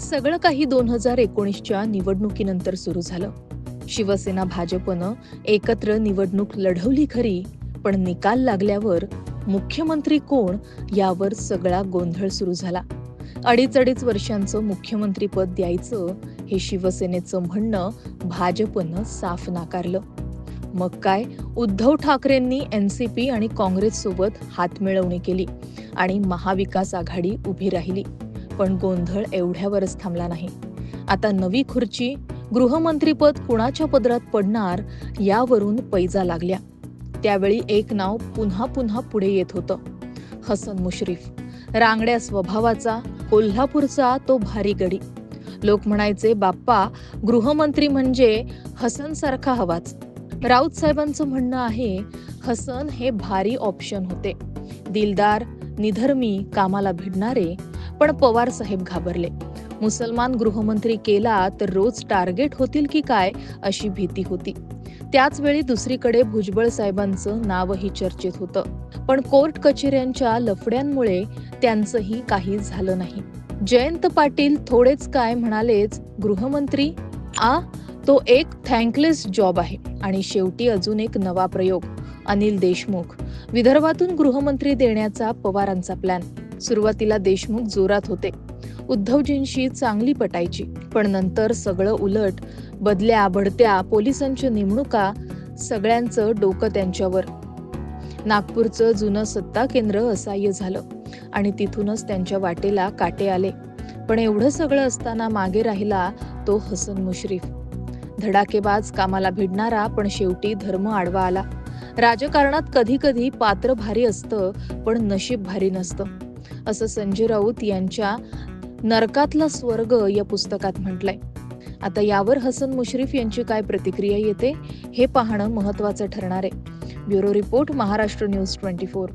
सगळं काही दोन हजार एकोणीसच्या निवडणुकीनंतर सुरू झालं. शिवसेना भाजपनं एकत्र निवडणूक लढवली खरी पण निकाल लागल्यावर मुख्यमंत्री कोण यावर सगळा गोंधळ सुरू झाला. अडीच अडीच वर्षांचं मुख्यमंत्रीपद द्यायचं हे शिवसेनेचं म्हणणं भाजपनं साफ नाकारलं. मग काय उद्धव ठाकरेंनी एनसीपी आणि काँग्रेससोबत हातमिळवणी केली आणि महाविकास आघाडी उभी राहिली. पण गोंधळ एवढ्यावरच थांबला नाही. आता नवी खुर्ची गृहमंत्रीपद कुणाच्या पदरात पडणार यावरून पैजा लागल्या. त्यावेळी एक नाव पुन्हा पुन्हा पुढे येत होतं. हसन मुश्रीफ. रांगड्या स्वभावाचा कोल्हापूरचा तो भारी गडी. लोक म्हणायचे बाप्पा गृहमंत्री म्हणजे हसन सारखा हवाच. राऊत साहेबांचं म्हणणं आहे हसन हे भारी ऑप्शन होते. दिलदार निधर्मी कामाला भिडणारे पण पवार साहेब घाबरले. मुसलमान गृहमंत्री केला तर रोज टार्गेट होतील की काय अशी भीती होती. त्याच वेळी दुसरीकडे भुजबळ साहेबांचं नावही चर्चेत होतं. पण कोर्ट कचेऱ्यांच्या लफड्यांमुळे त्यांचंही काही झालं नाही. जयंत पाटील थोडेच काय म्हणालेच गृहमंत्री आ तो एक थँकलेस जॉब आहे आणि शेवटी अजून एक नवा प्रयोग अनिल देशमुख. विदर्भातून गृहमंत्री देण्याचा पवारांचा प्लॅन सुरुवातीला देशमुख जोरात होते. उद्धवजींशी चांगली पटायची पण नंतर सगळं उलट बदल्या बढत्या पोलिसांच्या नेमणुका सगळ्यांचं डोकं त्यांच्यावर. नागपूरचं जुनं सत्ता केंद्र असह्य झालं आणि तिथूनच त्यांच्या वाटेला काटे आले. पण एवढं सगळं असताना मागे राहिला तो हसन मुश्रीफ. धडाकेबाज कामाला भिडणारा पण शेवटी धर्म आडवा आला. राजकारणात कधी कधी पात्र भारी असतं पण नशीब भारी नसतं. असं संजय राऊत यांच्या नरकातला स्वर्ग या पुस्तकात म्हटलंय. आता यावर हसन मुश्रीफ यांची काय प्रतिक्रिया येते हे पाहणं महत्वाचं ठरणार आहे. Bureau report Maharashtra news twenty four.